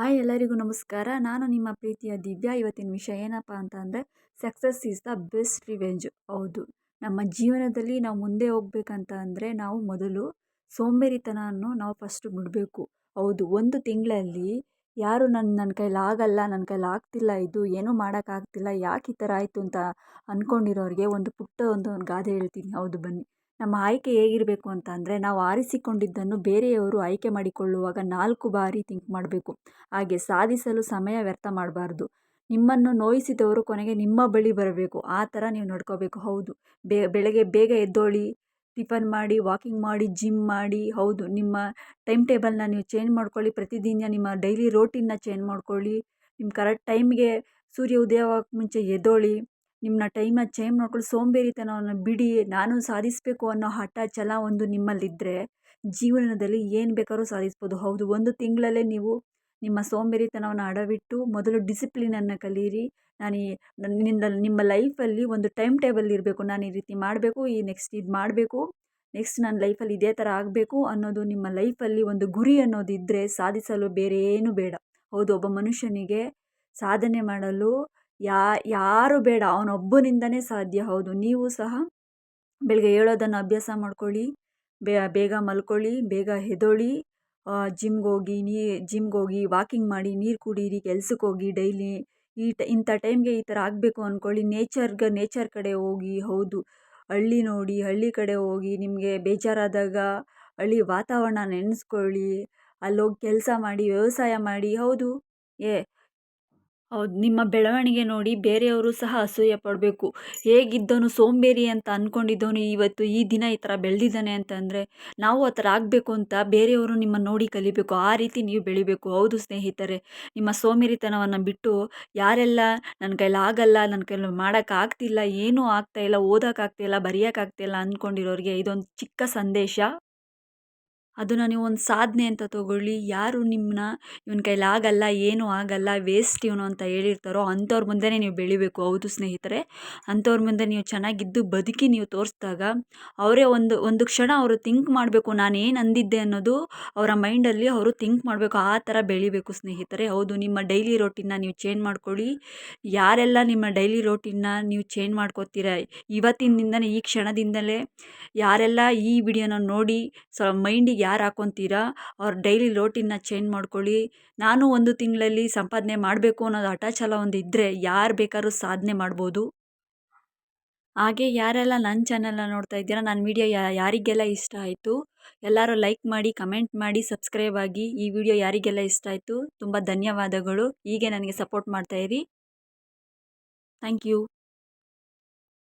Hi ಎಲ್ಲರಿಗೂ ನಮಸ್ಕಾರ. ನಾನು ನಿಮ್ಮ ಪ್ರೀತಿಯ ದಿವ್ಯಾ. ಇವತ್ತಿನ ವಿಷಯ ಏನಪ್ಪ ಅಂತ ಅಂದರೆ success is the best revenge ಹೌದು. ನಮ್ಮ ಜೀವನದಲ್ಲಿ ನಾವು ಮುಂದೆ ಹೋಗ್ಬೇಕಂತ ಅಂದರೆ, ನಾವು ಮೊದಲು ಸೋಂಬೇರಿತನವನ್ನು ನಾವು ಫಸ್ಟ್ ಬಿಡಬೇಕು ಹೌದು. ಒಂದು ತಿಂಗಳಲ್ಲಿ ಯಾರು ನನ್ನ ನನ್ನ ಕೈಲಿ ಆಗಲ್ಲ ನನ್ನ ಕೈಲಿ ಆಗ್ತಿಲ್ಲ, ಇದು ಏನೂ ಮಾಡೋಕ್ಕಾಗ್ತಿಲ್ಲ, ಯಾಕೆ ಈ ಥರ ಆಯಿತು ಅಂತ ಅಂದ್ಕೊಂಡಿರೋರಿಗೆ ಒಂದು ಪುಟ್ಟ ಒಂದು ಗಾದೆ ಹೇಳ್ತೀನಿ. ಹೌದು ಬನ್ನಿ. ನಮ್ಮ ಆಯ್ಕೆ ಹೇಗಿರಬೇಕು ಅಂತ ಅಂದರೆ ನಾವು ಆರಿಸಿಕೊಂಡಿದ್ದನ್ನು ಬೇರೆಯವರು ಆಯ್ಕೆ ಮಾಡಿಕೊಳ್ಳುವಾಗ ನಾಲ್ಕು ಬಾರಿ ಥಿಂಕ್ ಮಾಡಬೇಕು. ಹಾಗೆ ಸಾಧಿಸಲು ಸಮಯ ವ್ಯರ್ಥ ಮಾಡಬಾರ್ದು. ನಿಮ್ಮನ್ನು ನೋಯಿಸಿದವರು ಕೊನೆಗೆ ನಿಮ್ಮ ಬಳಿ ಬರಬೇಕು. ಆ ಥರ ನೀವು ನಡ್ಕೋಬೇಕು. ಹೌದು. ಬೆ, ಬೆಳಗ್ಗೆ ಬೇಗ ಎದ್ದೋಳಿ, ಟಿಫನ್ ಮಾಡಿ ವಾಕಿಂಗ್ ಮಾಡಿ ಜಿಮ್ ಮಾಡಿ, ಹೌದು. ನಿಮ್ಮ ಟೈಮ್ ಟೇಬಲ್ನ ನೀವು ಚೇಂಜ್ ಮಾಡ್ಕೊಳ್ಳಿ. ಪ್ರತಿದಿನ ನಿಮ್ಮ ಡೈಲಿ ರೋಟೀನ್ನ ಚೇಂಜ್ ಮಾಡ್ಕೊಳ್ಳಿ. ನಿಮ್ಮ ಕರೆಕ್ಟ್ ಟೈಮ್ಗೆ ಸೂರ್ಯ ಉದಯವಾಗಕ್ಕೆ ಮುಂಚೆ ಎದ್ದೋಳಿ. ನಿಮ್ಮನ್ನ ಟೈಮನ್ನ ಚೇಂಜ್ ಮಾಡ್ಕೊಳ್ಳಿ ಸೋಂಬೇರಿತನವನ್ನು ಬಿಡಿ, ನಾನು ಸಾಧಿಸಬೇಕು ಅನ್ನೋ ಹಠ, ಛಲ ಒಂದು ನಿಮ್ಮಲ್ಲಿದ್ದರೆ ಜೀವನದಲ್ಲಿ ಏನು ಬೇಕಾದ್ರೂ ಸಾಧಿಸ್ಬೋದು. ಹೌದು, ಒಂದು ತಿಂಗಳಲ್ಲೇ ನೀವು ನಿಮ್ಮ ಸೋಂಬೇರಿತನವನ್ನು ಅಡವಿಟ್ಟು ಮೊದಲು ಡಿಸಿಪ್ಲಿನನ್ನು ಕಲೀರಿ. ನಾನು ಈ ನಿನ್ನ ನಿಮ್ಮ ಲೈಫಲ್ಲಿ ಒಂದು ಟೈಮ್ ಟೇಬಲ್ ಇರಬೇಕು. ನಾನು ಈ ರೀತಿ ಮಾಡಬೇಕು, ಈ ನೆಕ್ಸ್ಟ್ ಇದು ಮಾಡಬೇಕು ನೆಕ್ಸ್ಟ್ ನನ್ನ ಲೈಫಲ್ಲಿ ಇದೇ ಥರ ಆಗಬೇಕು ಅನ್ನೋದು ನಿಮ್ಮ ಲೈಫಲ್ಲಿ ಒಂದು ಗುರಿ ಅನ್ನೋದಿದ್ದರೆ ಸಾಧಿಸಲು ಬೇರೆ ಏನು ಬೇಡ. ಹೌದು, ಒಬ್ಬ ಮನುಷ್ಯನಿಗೆ ಸಾಧನೆ ಮಾಡಲು ಯಾ, ಯಾರು ಬೇಡ, ಅವನೊಬ್ಬನಿಂದನೇ ಸಾಧ್ಯ, ಹೌದು. ನೀವು ಸಹ ಬೆಳಗ್ಗೆ ಏಳೋದನ್ನು ಅಭ್ಯಾಸ ಮಾಡ್ಕೊಳ್ಳಿ ಬೇಗ ಮಲ್ಕೊಳ್ಳಿ, ಬೇಗ ಎದ್ದೇಳಿ ಜಿಮ್ಗೆ ಹೋಗಿ, ನೀ ಜಿಮ್ಗೋಗಿ ವಾಕಿಂಗ್ ಮಾಡಿ, ನೀರು ಕುಡೀರಿ, ಕೆಲ್ಸಕ್ಕೆ ಹೋಗಿ, ಡೈಲಿ ಈ ಟ, ಇಂಥ ಟೈಮ್ಗೆ ಈ ಥರ ಆಗಬೇಕು ಅಂದ್ಕೊಳ್ಳಿ. ನೇಚರ್ಗೆ, ನೇಚರ್ ಕಡೆ ಹೋಗಿ, ಹೌದು. ಹಳ್ಳಿ ನೋಡಿ, ಹಳ್ಳಿ ಕಡೆ ಹೋಗಿ, ನಿಮಗೆ ಬೇಜಾರಾದಾಗ ಹಳ್ಳಿ ವಾತಾವರಣ ನೆನೆಸ್ಕೊಳ್ಳಿ, ಅಲ್ಲೋಗಿ ಕೆಲಸ ಮಾಡಿ, ವ್ಯವಸಾಯ ಮಾಡಿ, ಹೌದು. ಏ ನಿಮ್ಮ ಬೆಳವಣಿಗೆ ನೋಡಿ ಬೇರೆಯವರು ಸಹ ಅಸೂಯೆ ಪಡಬೇಕು. ಹೇಗಿದ್ದವನು ಸೋಂಬೇರಿ ಅಂತ ಅಂದ್ಕೊಂಡಿದ್ದವನು ಇವತ್ತು ಈ ದಿನ ಈ ಥರ ಬೆಳೆದಿದ್ದಾನೆ ಅಂತಂದರೆ ನಾವು ಆ ಥರ ಆಗಬೇಕು ಅಂತ ಬೇರೆಯವರು ನಿಮ್ಮನ್ನು ನೋಡಿ ಕಲಿಬೇಕು. ಆ ರೀತಿ ನೀವು ಬೆಳಿಬೇಕು. ಹೌದು ಸ್ನೇಹಿತರೆ, ನಿಮ್ಮ ಸೋಂಬೇರಿತನವನ್ನು ಬಿಟ್ಟು ಯಾರೆಲ್ಲ ನನ್ನ ಕೈಲಿ ಆಗಲ್ಲ, ನನ್ನ ಕೈಲಿ ಮಾಡೋಕ್ಕಾಗ್ತಿಲ್ಲ ಏನೂ ಆಗ್ತಾಯಿಲ್ಲ ಓದೋಕ್ಕಾಗ್ತಿಲ್ಲ ಬರೆಯೋಕ್ಕಾಗ್ತಿಲ್ಲ ಅಂದ್ಕೊಂಡಿರೋರಿಗೆ ಇದೊಂದು ಚಿಕ್ಕ ಸಂದೇಶ. ಅದನ್ನು ನೀವು ಒಂದು ಸಾಧನೆ ಅಂತ ತೊಗೊಳ್ಳಿ. ಯಾರು ನಿಮ್ಮನ್ನ ಇವನ ಕೈಲಿ ಆಗಲ್ಲ, ಏನೂ ಆಗಲ್ಲ ವೇಸ್ಟ್ ಇವನು ಅಂತ ಹೇಳಿರ್ತಾರೋ ಅಂಥವ್ರ ಮುಂದೆನೇ ನೀವು ಬೆಳಿಬೇಕು. ಹೌದು ಸ್ನೇಹಿತರೆ, ಅಂಥವ್ರ ಮುಂದೆ ನೀವು ಚೆನ್ನಾಗಿದ್ದು ಬದುಕಿ ನೀವು ತೋರಿಸಿದಾಗ ಅವರೇ ಒಂದು ಒಂದು ಕ್ಷಣ ಅವರು ಥಿಂಕ್ ಮಾಡಬೇಕು ನಾನು ಏನು ಅಂದಿದ್ದೆ ಅನ್ನೋದು ಅವರ ಮೈಂಡಲ್ಲಿ ಅವರು ಥಿಂಕ್ ಮಾಡಬೇಕು, ಆ ಥರ ಬೆಳಿಬೇಕು ಸ್ನೇಹಿತರೆ. ಹೌದು, ನಿಮ್ಮ ಡೈಲಿ ರೋಟಿನ ನೀವು ಚೇಂಜ್ ಮಾಡ್ಕೊಳ್ಳಿ. ಯಾರೆಲ್ಲ ನಿಮ್ಮ ಡೈಲಿ ರೋಟೀನ್ನ ನೀವು ಚೇಂಜ್ ಮಾಡ್ಕೋತೀರ ಇವತ್ತಿನಿಂದಲೇ ಈ ಕ್ಷಣದಿಂದಲೇ, ಯಾರೆಲ್ಲ ಈ ವಿಡಿಯೋನ ನೋಡಿ, ಸೊ ಮೈಂಡಿಗೆ ಯಾರು ಹಾಕ್ಕೊತೀರಾ ಅವ್ರ ಡೈಲಿ ರೋಟೀನ್ನ ಚೇಂಜ್ ಮಾಡ್ಕೊಳ್ಳಿ. ನಾನು ಒಂದು ತಿಂಗಳಲ್ಲಿ ಸಂಪಾದನೆ ಮಾಡಬೇಕು ಅನ್ನೋದು ಹಠ ಛಲ ಒಂದು ಇದ್ದರೆ ಯಾರು ಬೇಕಾದ್ರೂ ಸಾಧನೆ ಮಾಡ್ಬೋದು. ಹಾಗೆ ಯಾರೆಲ್ಲ ನನ್ನ ಚಾನೆಲ್ನ ನೋಡ್ತಾ ಇದ್ದೀರಾ ನನ್ನ ವಿಡಿಯೋ ಯಾರಿಗೆಲ್ಲ ಇಷ್ಟ ಆಯಿತು? ಎಲ್ಲರೂ ಲೈಕ್ ಮಾಡಿ ಕಮೆಂಟ್ ಮಾಡಿ ಸಬ್ಸ್ಕ್ರೈಬ್ ಆಗಿ ಈ ವಿಡಿಯೋ ಯಾರಿಗೆಲ್ಲ ಇಷ್ಟ ಆಯಿತು? ತುಂಬ ಧನ್ಯವಾದಗಳು. ಹೀಗೆ ನನಗೆ ಸಪೋರ್ಟ್ ಮಾಡ್ತಾಯಿರಿ ಥ್ಯಾಂಕ್ ಯು